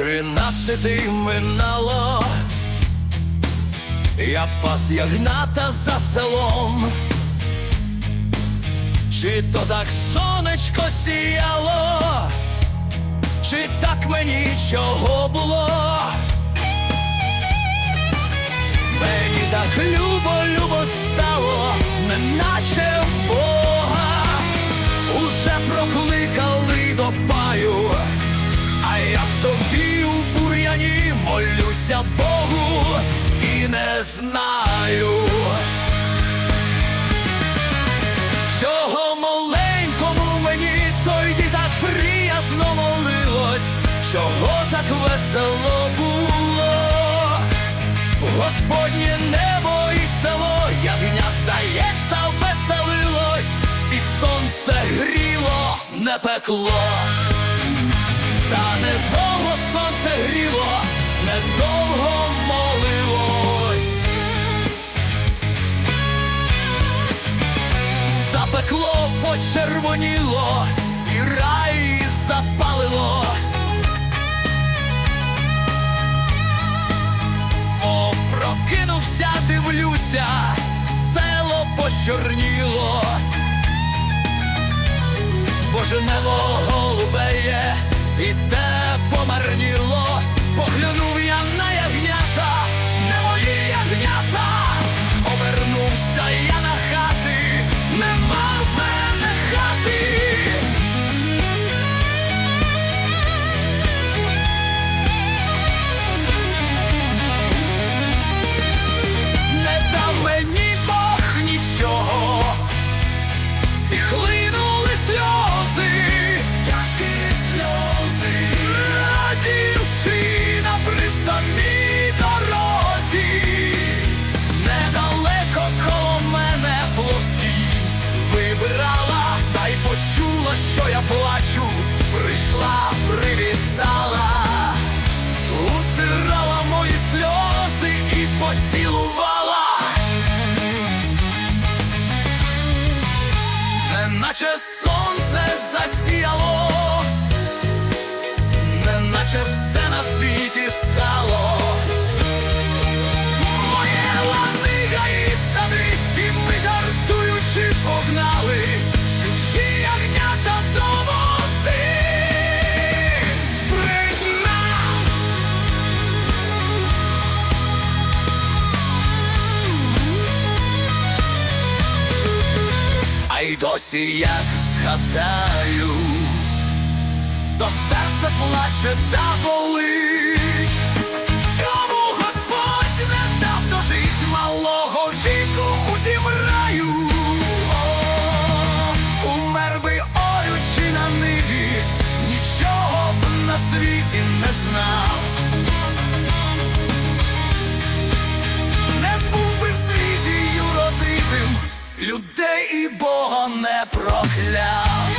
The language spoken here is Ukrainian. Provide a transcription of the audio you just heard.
Тринадцятий минало, я пас ягната за селом, чи то так сонечко сіяло, чи так мені чого було? Мені так любо, молюся Богу і не знаю. Чого маленькому мені тоді так приязно молилось, чого так весело було. Господнє небо і село, ягня, здається, веселилось, і сонце гріло, не пекло. Та недовго сонце гріло, Запекло, почервоніло, і рай запалило. О, прокинувся, дивлюся, село почорніло. Боже небо голубеє, і мене. Не дав мені Бог нічого, і хлинули сльози, тяжкі сльози, а дівчина при самій що я плачу, прийшла, привітала, утирала мої сльози і поцілувала. Неначе сонце засіяло, неначе все на світі стало. Моє лани гаї сади, і ми жартуючи погнали, А й досі як згадаю, то серце плаче та болить. І Бога не прокляв.